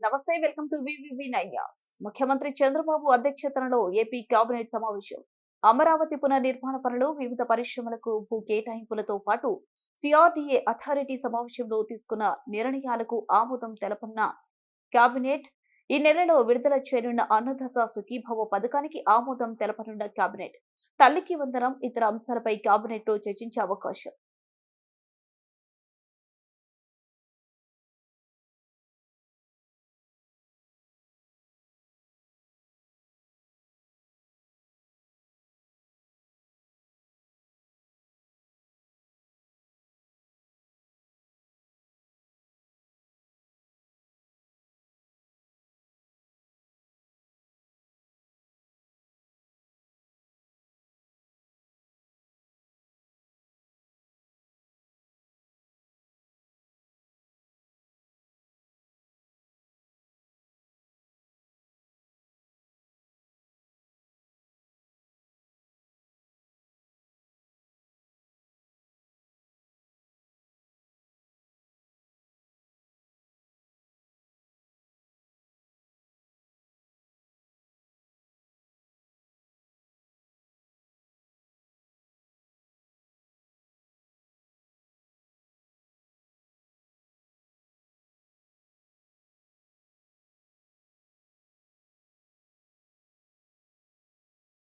నమస్తే welcome to వివివి nine ముఖ్యమంత్రి Chandrababu అధ్యక్షతనలో AP cabinet సమావేశం. అమరావతి పునర్నిర్మాణ పనులు వివిధ పరిశ్రమలకు భూ కేటాయింపులతో పాటు సిఆర్డీఏ అథారిటీ సమావేశంలో తీసుకున్న నిర్ణయాలకు ఆమోదం తెలపన్న కేబినెట్ ఈ నెలలో విడుదల చేయనున్న అన్నదాత సుఖీభవ పథకానికి ఆమోదం తెలపనున్న కేబినెట్ తల్లికి వందనం ఇతర అంశాలపై కేబినెట్లో చర్చించే అవకాశం.